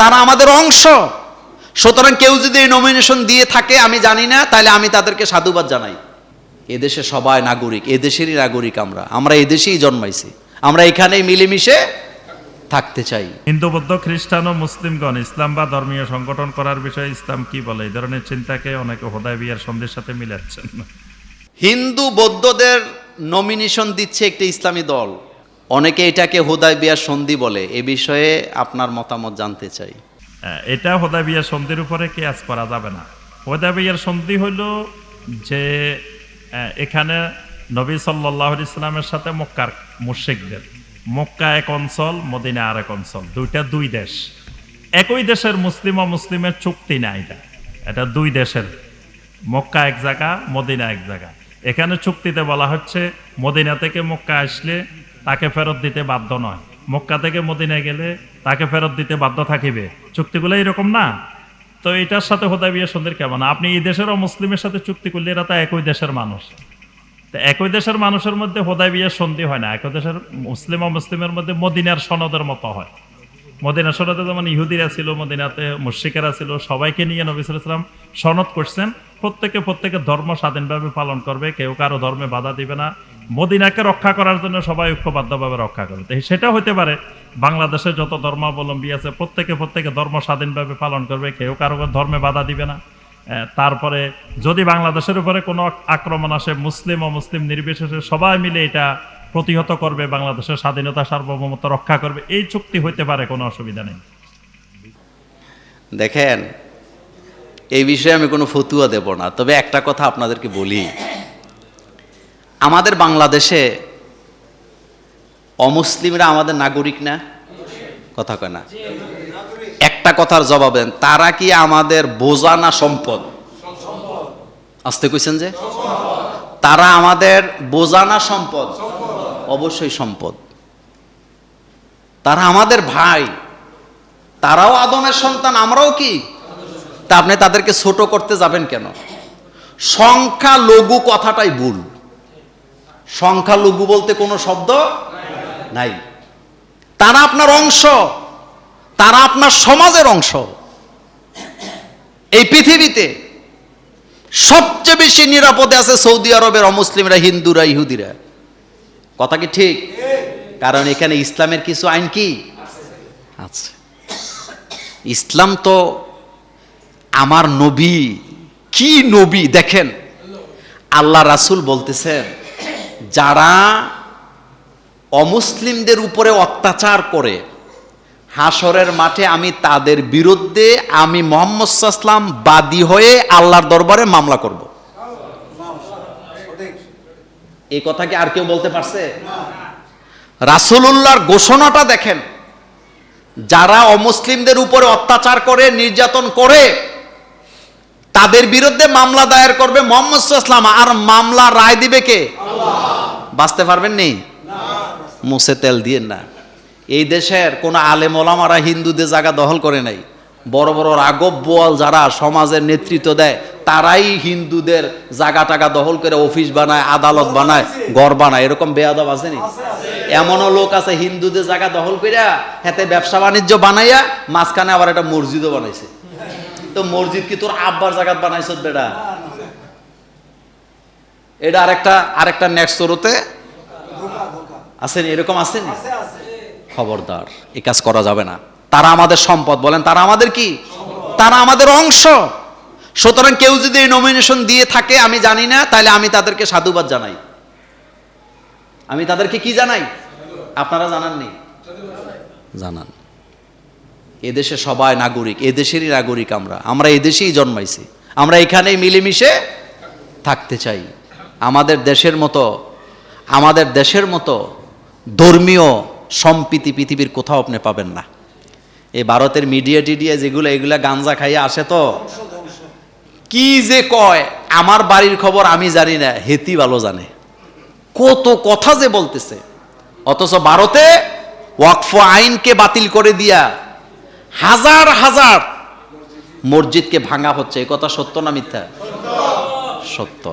তারা আমাদের অংশ। সুতরাং কেউ যদি এই নমিনেশন দিয়ে থাকে আমি জানি না তাহলে আমি তাদেরকে সাধুবাদ জানাই। এদেশে সবাই নাগরিক এদেশেরই নাগরিক আমরা। আমরা এদেশেই জন্মাইছি। আমরা এখানেই মিলেমিশে থাকতে চাই। হিন্দু বৌদ্ধ খ্রিস্টান ও মুসলিমগণ ইসলাম বা ধর্মীয় সংগঠন করার বিষয়ে ইসলাম কি বলে? এই ধরনের চিন্তাকে অনেকে হোদায় বিয়ার সন্ধির সাথে মিলাচ্ছেন হিন্দু বৌদ্ধদের নমিনেশন দিচ্ছে একটি ইসলামী দল। অনেকে এটাকে হোদায় বিয়ার সন্ধি বলে। এ বিষয়ে আপনার মতামত জানতে চাই। হ্যাঁ, এটা হোদায় বিয়ার সন্ধির উপরে কেয়াস করা যাবে না। হোদায় বিয়ার সন্ধি হইল যে এখানে নবী সাল্লাহ ইসলামের সাথে মক্কার মুর্শিকদের মক্কা এক অঞ্চল মদিনা আর এক অঞ্চল। দুইটা দুই দেশ। একই দেশের মুসলিম ও মুসলিমের চুক্তি না এটা। এটা দুই দেশের। মক্কা এক জায়গা মদিনা এক জায়গা। এখানে চুক্তিতে বলা হচ্ছে মদিনা থেকে মক্কা আসলে তাকে ফেরত দিতে বাধ্য নয়। মক্কা থেকে মদিনা গেলে তাকে ফেরত দিতে বাধ্য থাকিবে। চুক্তিগুলো এরকম না? তো এটার সাথে হোদায় বিয়ে সন্ধির কেমন? আপনি এই দেশের ও মুসলিমের সাথে চুক্তি করলে এরা তো একই দেশের মানুষ। তো একই দেশের মানুষের মধ্যে হোদায় বিয়ে সন্ধি হয় না। একই দেশের মুসলিম ও মুসলিমের মধ্যে মদিনার সনদের মতো হয়। মদিনা সনদে যেমন ইহুদিরা ছিল, মদিনাতে মুশ্রিকেরা ছিল, সবাইকে নিয়ে নবী সাল্লাম সনদ করছেন। প্রত্যেকে প্রত্যেকের ধর্ম স্বাধীনভাবে পালন করবে। কেউ কারও ধর্মে বাধা দিবে না। মদিনাকে রক্ষা করার জন্য সবাই ঐক্যবদ্ধভাবে রক্ষা করবে তো সেটা হতে পারে, বাংলাদেশে যত ধর্মাবলম্বী আছে, প্রত্যেকে প্রত্যেকে ধর্ম স্বাধীনভাবে পালন করবে, কেউ কারও ধর্মে বাধা দিবে না। তারপরে যদি বাংলাদেশের উপরে কোনো আক্রমণ আসে, মুসলিম ও মুসলিম নির্বিশেষে সবাই মিলে এটা প্রতিহত করবে, বাংলাদেশের স্বাধীনতা সার্বভৌমত্ব রক্ষা করবে, এই চুক্তি হইতে পারে, কোনো অসুবিধা নেই। দেখেন, এই বিষয়ে আমি কোনো ফতুয়া দেব না, তবে একটা কথা আপনাদেরকে বলি। আমাদের বাংলাদেশে অমুসলিমরা আমাদের নাগরিক না? কথা কয় না। একটা কথার জবাব দেন তারা কি আমাদের বোঝা না সম্পদ? আসতে কইছেন যে? তারা আমাদের বোঝা না সম্পদ? অবশ্যই সম্পদ। তারা আমাদের ভাই। তারাও আদমের সন্তান, আমরাও কি? তা আপনি তাদেরকে ছোট করতে যাবেন কেন? সংখ্যা লঘু কথাটাই ভুল। সংখ্যা লঘু বলতে কোনো শব্দ নাই। তারা আপনার অংশ, তারা আপনার সমাজের অংশ। এই পৃথিবীতে সবচেয়ে বেশি নিরাপদে আছে সৌদি আরবের অমুসলিমরা, হিন্দুরা, ইহুদিরা। কথা কি ঠিক? কারণ এখানে ইসলামের কিছু আইন কি? আছে। ইসলাম তো আমার নবী। কি নবী? দেখেন, আল্লাহ রাসূল বলতেছেন যারা অমুসলিমদের উপরে অত্যাচার করে হাসরের মাঠে আমি তাদের বিরুদ্ধে আমি মোহাম্মদ সাল্লাম বাদী হয়ে আল্লাহর দরবারে মামলা করব। এই কথা কি আর কেউ বলতে পারছে? রাসূলুল্লাহর ঘোষণাটা দেখেন, যারা অমুসলিমদের উপরে অত্যাচার করে, নির্যাতন করে তাদের বিরুদ্ধে মামলা দায়ের করবে মোহাম্মদ ইসলাম আর মামলা রায় দিবে কে? বাঁচতে পারবেন নি? মুছে তেল দিয়ে না। এই দেশের কোনো আলেম ওলামারা হিন্দুদের জায়গা দখল করে নাই। বড় বড় রাগব বোয়াল যারা সমাজের নেতৃত্ব দেয় তারাই হিন্দুদের জায়গা টাকা দখল করে অফিস বানায় আদালত বানায় ঘর বানায়। এরকম বেয়াদব আসেনি এমনও লোক আছে হিন্দুদের জায়গা দখল কইরা হাতে ব্যবসা বাণিজ্য বানাইয়া মাঝখানে আবার একটা মসজিদও বানাইছে। তো মসজিদ কি তোর আব্বার জায়গা বানাইছ বেটা? এটা আরেকটা আরেকটা নেক্সট শোরুতে আছেন এরকম আছেন খবরদার এই কাজ করা যাবে না। তারা আমাদের সম্পদ বলেন, তারা আমাদের কি? তারা আমাদের অংশ। সুতরাং কেউ যদি এই নমিনেশন দিয়ে থাকে, আমি জানি না, তাহলে আমি তাদেরকে সাধুবাদ জানাই। আমি তাদেরকে কি জানাই? আপনারা জানাননি? জানান। এদেশে সবাই নাগরিক, এদেশেরই নাগরিক আমরা। আমরা এদেশেই জন্মাইছি। আমরা এখানেই মিলেমিশে থাকতে চাই। আমাদের দেশের মতো, আমাদের দেশের মতো ধর্মীয় সম্প্রীতি পৃথিবীর কোথাও আপনি পাবেন না। এই ভারতের মিডিয়া টিডিয়া যেগুলো, এগুলা গাঞ্জা খাইয়া আসে তো। কি যে কয়, আমার বাড়ির খবর আমি জানি না, হেতি ভালো জানে। কত কথা যে বলতেছে। অথচ ভারতে ওয়াকফ আইনকে বাতিল করে দিয়া হাজার হাজার মসজিদকে ভাঙা হচ্ছে এ কথা সত্য না মিথ্যা? সত্য।